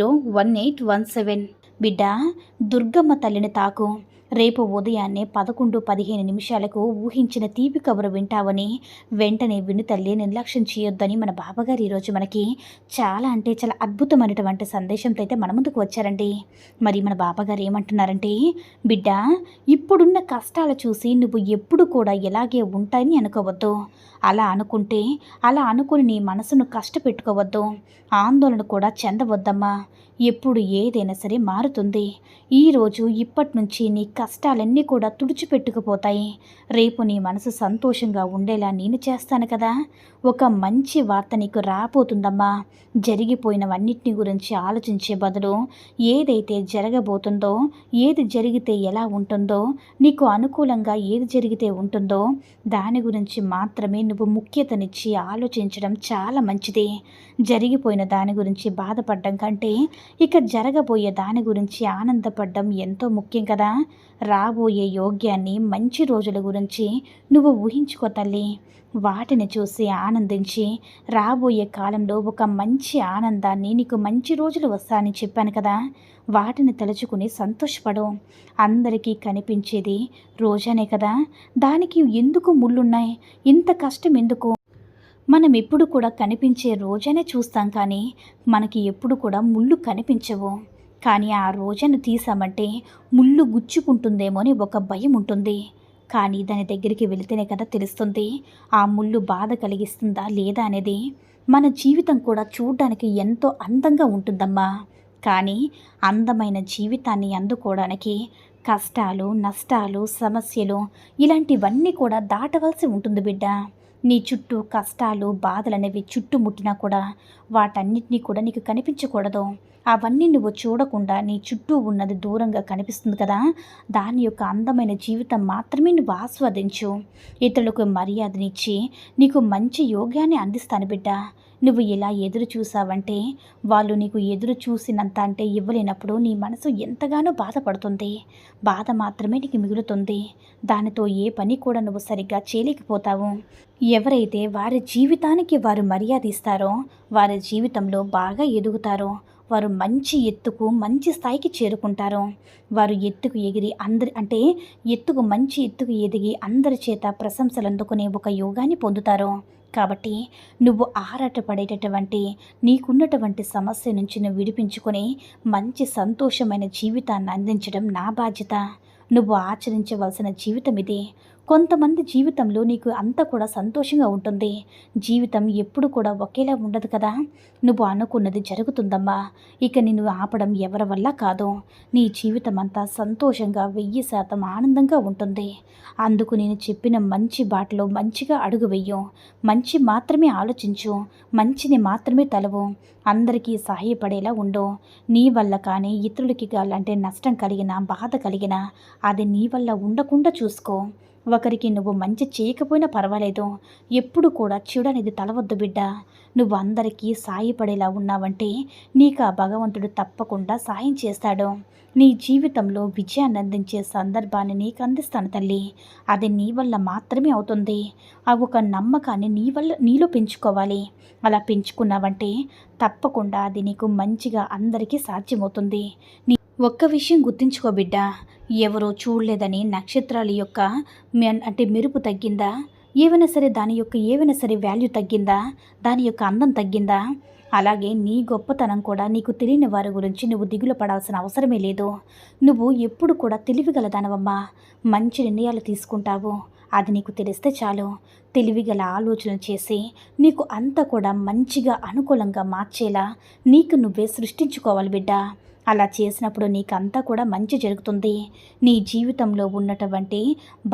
zero one eight one seven. బిడ్డ దుర్గమ్మ తల్లిని తాకు. రేపు ఉదయాన్నే పదకొండు పదిహేను నిమిషాలకు ఊహించిన తీపి కబురు వింటావని వెంటనే విను తల్లి నిర్లక్ష్యం చేయొద్దని మన బాబాగారు ఈరోజు మనకి చాలా అంటే చాలా అద్భుతమైనటువంటి సందేశంతో అయితే మన ముందుకు వచ్చారండి. మరి మన బాబాగారు ఏమంటున్నారంటే బిడ్డ ఇప్పుడున్న కష్టాలు చూసి నువ్వు ఎప్పుడు కూడా ఇలాగే ఉంటాయని అనుకోవద్దు. అలా అనుకుంటే అలా అనుకుని నీ మనసును కష్టపెట్టుకోవద్దు. ఆందోళన కూడా చెందవద్దమ్మా. ఎప్పుడు ఏదైనా సరే మారుతుంది. ఈరోజు ఇప్పటి నుంచి నీ కష్టాలన్నీ కూడా తుడిచిపెట్టుకుపోతాయి. రేపు నీ మనసు సంతోషంగా ఉండేలా నేను చేస్తాను కదా. ఒక మంచి వార్త నీకు రాబోతుందమ్మా. జరిగిపోయినవన్నిటిని గురించి ఆలోచించే బదులు ఏదైతే జరగబోతుందో ఏది జరిగితే ఎలా ఉంటుందో నీకు అనుకూలంగా ఏది జరిగితే ఉంటుందో దాని గురించి మాత్రమే నువ్వు ముఖ్యతనిచ్చి ఆలోచించడం చాలా మంచిది. జరిగిపోయిన దాని గురించి బాధపడడం కంటే ఇక జరగబోయే దాని గురించి ఆనందపడడం ఎంతో ముఖ్యం కదా. రాబోయే యోగ్యాన్ని మంచి రోజుల గురించి నువ్వు ఊహించుకో తల్లి. వాటిని చూసి ఆనందించి రాబోయే కాలంలో ఒక మంచి ఆనందాన్ని నీకు మంచి రోజులు వస్తాయని చెప్పాను కదా. వాటిని తలుచుకుని సంతోషపడు. అందరికీ కనిపించేది రోజానే కదా. దానికి ఎందుకు ముళ్ళున్నాయి? ఇంత కష్టం ఎందుకు? మనం ఎప్పుడు కూడా కనిపించే రోజనే చూస్తాం కానీ మనకి ఎప్పుడు కూడా ముళ్ళు కనిపించవు. కానీ ఆ రోజను తీసామంటే ముళ్ళు గుచ్చుకుంటుందేమో అని ఒక భయం ఉంటుంది. కానీ దాని దగ్గరికి వెళితేనే కదా తెలుస్తుంది ఆ ముళ్ళు బాధ కలిగిస్తుందా లేదా అనేది. మన జీవితం కూడా చూడడానికి ఎంతో అందంగా ఉంటుందమ్మా. కానీ అందమైన జీవితాన్ని అందుకోవడానికి కష్టాలు నష్టాలు సమస్యలు ఇలాంటివన్నీ కూడా దాటవలసి ఉంటుంది బిడ్డ. నీ చుట్టూ కష్టాలు బాధలు అనేవి చుట్టుముట్టినా కూడా వాటన్నిటినీ కూడా నీకు కనిపించకూడదు. అవన్నీ నువ్వు చూడకుండా నీ చుట్టూ ఉన్నది దూరంగా కనిపిస్తుంది కదా. దాని యొక్క అందమైన జీవితం మాత్రమే నువ్వు ఆస్వాదించు. ఇతరులకు మర్యాదనిచ్చి నీకు మంచి యోగ్యాన్ని అందిస్తాను బిడ్డ. నువ్వు ఇలా ఎదురు చూసావంటే వాళ్ళు నీకు ఎదురు చూసినంత అంటే ఇవ్వలేనప్పుడు నీ మనసు ఎంతగానో బాధపడుతుంది. బాధ మాత్రమే నీకు మిగులుతుంది. దానితో ఏ పని కూడా నువ్వు సరిగ్గా చేయలేకపోతావు. ఎవరైతే వారి జీవితానికి వారు మర్యాద ఇస్తారో వారి జీవితంలో బాగా ఎదుగుతారో వారు మంచి ఎత్తుకు మంచి స్థాయికి చేరుకుంటారు వారు ఎత్తుకు ఎగిరి అందరి అంటే ఎత్తుకు మంచి ఎత్తుకు ఎదిగి అందరి చేత ప్రశంసలు అందుకునే ఒక యోగాన్ని పొందుతారు కాబట్టి నువ్వు ఆరాటపడేటటువంటి నీకున్నటువంటి సమస్య నుంచి నువ్వు విడిపించుకొని మంచి సంతోషమైన జీవితాన్ని అందించడం నా బాధ్యత. నువ్వు ఆచరించవలసిన జీవితం ఇది. కొంతమంది జీవితంలో నీకు అంతా కూడా సంతోషంగా ఉంటుంది. జీవితం ఎప్పుడు కూడా ఒకేలా ఉండదు కదా. నువ్వు అనుకున్నది జరుగుతుందమ్మా. ఇక నిన్ను ఆపడం ఎవరి వల్ల కాదు. నీ జీవితం అంతా సంతోషంగా వెయ్యి శాతం ఆనందంగా ఉంటుంది. అందుకు నేను చెప్పిన మంచి బాటలో మంచిగా అడుగు వెయ్యు మంచి మాత్రమే ఆలోచించు. మంచిని మాత్రమే తలవు. అందరికీ సహాయపడేలా ఉండు. నీ వల్ల కానీ ఇతరులకి అంటే నష్టం కలిగినా బాధ కలిగినా అది నీ వల్ల ఉండకుండా చూసుకో. ఒకరికి నువ్వు మంచి చేయకపోయినా పర్వాలేదు. ఎప్పుడు కూడా చెడు అనేది తలవద్దు బిడ్డ. నువ్వు అందరికీ సాయపడేలా ఉన్నావంటే నీకు ఆ భగవంతుడు తప్పకుండా సాయం చేస్తాడు. నీ జీవితంలో విజయాన్ని అందించే సందర్భాన్ని నీకు అందిస్తాను తల్లి. అది నీ వల్ల మాత్రమే అవుతుంది. ఆ ఒక నమ్మకాన్ని నీ వల్ల నీలో పెంచుకోవాలి. అలా పెంచుకున్నావంటే తప్పకుండా అది నీకు మంచిగా అందరికీ సాధ్యమవుతుంది. నీ ఒక్క విషయం గుర్తుంచుకో బిడ్డ. ఎవరో చూడలేదని నక్షత్రాల యొక్క అంటే మెరుపు తగ్గిందా? ఏవైనా సరే దాని యొక్క ఏవైనా సరే వాల్యూ తగ్గిందా? దాని యొక్క అందం తగ్గిందా? అలాగే నీ గొప్పతనం కూడా నీకు తెలియని వారి గురించి నువ్వు దిగులు పడాల్సిన అవసరమే లేదు. నువ్వు ఎప్పుడు కూడా తెలివిగలదానవమ్మా మంచి నిర్ణయాలు తీసుకుంటావు. అది నీకు తెలిస్తే చాలు. తెలివిగల ఆలోచన చేసి నీకు అంతా కూడా మంచిగా అనుకూలంగా మార్చేలా నీకు నువ్వే సృష్టించుకోవాలి బిడ్డ. అలా చేసినప్పుడు నీకంతా కూడా మంచి జరుగుతుంది. నీ జీవితంలో ఉన్నటువంటి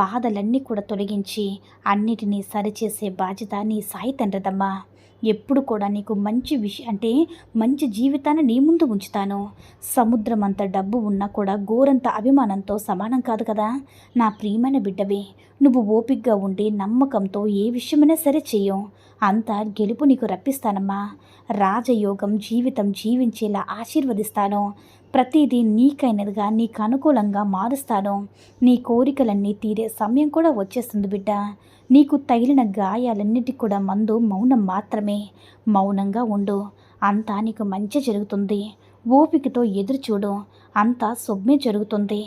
బాధలన్నీ కూడా తొలగించి అన్నిటినీ సరిచేసే బాధ్యత నీ సాయి తండ్రిదమ్మా. ఎప్పుడు కూడా నీకు మంచి విషయం అంటే మంచి జీవితాన్ని నీ ముందు ఉంచుతాను. సముద్రం అంత డబ్బు ఉన్నా కూడా గోరంత అభిమానంతో సమానం కాదు కదా. నా ప్రియమైన బిడ్డవి నువ్వు ఓపిగ్గా ఉండి నమ్మకంతో ఏ విషయమైనా సరే చెయ్యం. అంత గెలుపు నీకు రప్పిస్తానమ్మా. రాజయోగం జీవితం జీవించేలా ఆశీర్వదిస్తాను. ప్రతిదీ నీకైనదిగా నీకు అనుకూలంగా మారుస్తాను. నీ కోరికలన్నీ తీరే సమయం కూడా వచ్చేస్తుంది బిడ్డ. నీకు తగిలిన గాయాలన్నిటికి కూడా మందు మౌనం మాత్రమే. మౌనంగా ఉండు. అంతా నీకు మంచి జరుగుతుంది. ఓపికతో ఎదురు చూడు అంతా సొమ్మే జరుగుతుంది.